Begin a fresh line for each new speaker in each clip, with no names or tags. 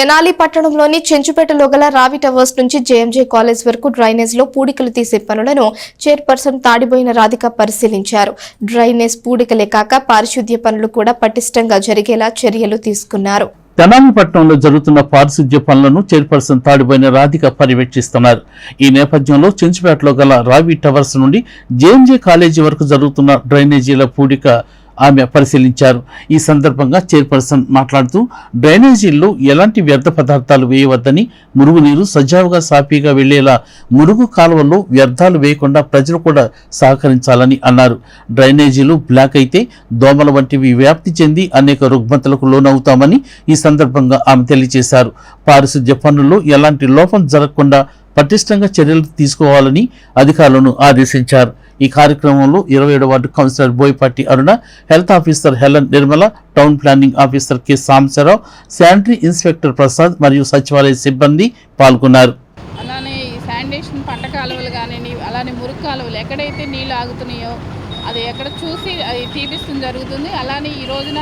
తెనాలి పట్టణంలోని చెంచుపేటలో గల రావి టవర్స్ నుంచి జేఎంజే కాలేజ్ వరకు డ్రైనేజ్లో పూడికలు తీసే పనులను చైర్పర్సన్ తాడిబోయిన రాధిక పరిశీలించారు. డ్రైనేజ్ పూడికలే కాక పారిశుద్ధ్య పనులు కూడా పటిష్టంగా జరిగేలా చర్యలు తీసుకున్నారు.
తెనాలి పట్టణంలో జరుగుతున్న పారిశుద్ధ్య పనులను చైర్పర్సన్ తాడిపోయిన రాధిక పర్యవేక్షిస్తున్నారు. ఈ నేపథ్యంలో చెంచుపేటలో గల రావి టవర్స్ నుండి జేఎంజే కాలేజీ వరకు జరుగుతున్న డ్రైనేజీల పూడిక ఆమె పరిశీలించారు. ఈ సందర్భంగా చైర్పర్సన్ మాట్లాడుతూ డ్రైనేజీల్లో ఎలాంటి వ్యర్థ పదార్థాలు వేయవద్దని మురుగునీరు సజావుగా సాఫీగా వెళ్ళేలా మురుగు కాలువల్లో వ్యర్థాలు వేయకుండా ప్రజలు కూడా సహకరించాలని అన్నారు. డ్రైనేజీలు బ్లాక్ అయితే దోమల వంటివి వ్యాప్తి చెంది అనేక రుగ్మతలకు లోనవుతామని ఈ సందర్భంగా ఆమె తెలియజేశారు. పారిశుద్ధ్య పనుల్లో ఎలాంటి లోపం జరగకుండా పటిష్టంగా చర్యలు తీసుకోవాలని అధికారులను ఆదేశించారు. ఈ కార్యక్రమంలో ఇరవై ఏడు ward councillor Boyapati Aruna health officer Helen Nirmala town planning officer K. Sambasarao sanitary inspector Prasad మరియు సచివాలయ సిబ్బంది పాల్గొన్నారు.
అలానే ఈ శానిటేషన్ పంట కాలువలు కానీ అలానే మురుగు కాలువలు ఎక్కడైతే నీళ్ళు ఆగుతున్నాయో అది ఎక్కడ చూసి అది తీపిస్తుంది జరుగుతుంది. అలానే ఈ రోజున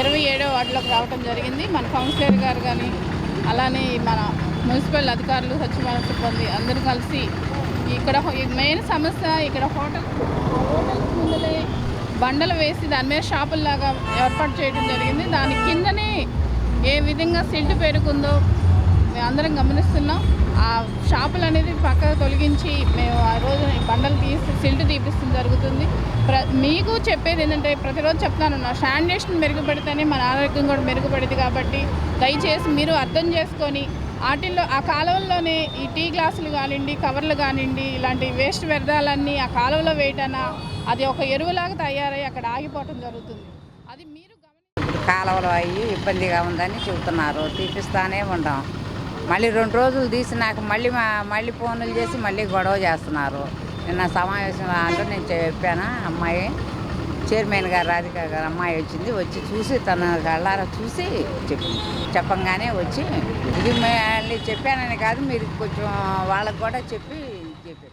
ఇరవై ఏడో వార్డులోకి రావడం జరిగింది. మన కౌన్సిలర్ గారు కానీ అలానే మన మున్సిపల్ అధికారులు సచివాలయ సిబ్బంది అందరూ కలిసి ఇక్కడ మెయిన్ సమస్య ఇక్కడ హోటల్ హోటల్ ముందలే బండలు వేసి దాని మీద షాపుల్లాగా ఏర్పాటు చేయడం జరిగింది. దాని కిందనే ఏ విధంగా సిల్ట్ పెరుగుందో మేము అందరం గమనిస్తున్నాం. ఆ షాపులు అనేది పక్క తొలగించి మేము ఆ రోజు బండలు తీసి సిల్ట్ తీపిస్తుంది జరుగుతుంది. ప్ర మీకు చెప్పేది ఏంటంటే ప్రతిరోజు చెప్తాను నా శానిటేషన్ మెరుగుపడితేనే మన ఆరోగ్యం కూడా మెరుగుపడింది కాబట్టి దయచేసి మీరు అర్థం చేసుకొని వాటిల్లో ఆ కాలువల్లోనే ఈ టీ గ్లాసులు కానివ్వండి కవర్లు కానివ్వండి ఇలాంటి వేస్ట్ వ్యర్థాలన్నీ ఆ కాలువలో వేయటాన అది ఒక ఎరువులాగా తయారై అక్కడ ఆగిపోవటం జరుగుతుంది. అది మీరు
కాలువలు అయ్యి ఇబ్బందిగా ఉందని చెబుతున్నారు. తీపిస్తానే ఉండం. మళ్ళీ రెండు రోజులు తీసి నాకు మళ్ళీ మా- మళ్ళీ ఫోన్లు చేసి మళ్ళీ గొడవ చేస్తున్నారు. నిన్న సమావేశం అంటే నేను చెప్పాను అమ్మాయి చైర్మన్ గారు రాధిక గారు అమ్మాయి వచ్చింది. వచ్చి చూసి తన కళ్ళారా చూసి చెప్పింది చెప్పంగానే వచ్చి ఇది మళ్ళీ చెప్పానని కాదు మీరు కొంచెం వాళ్ళకు కూడా చెప్పి చెప్పారు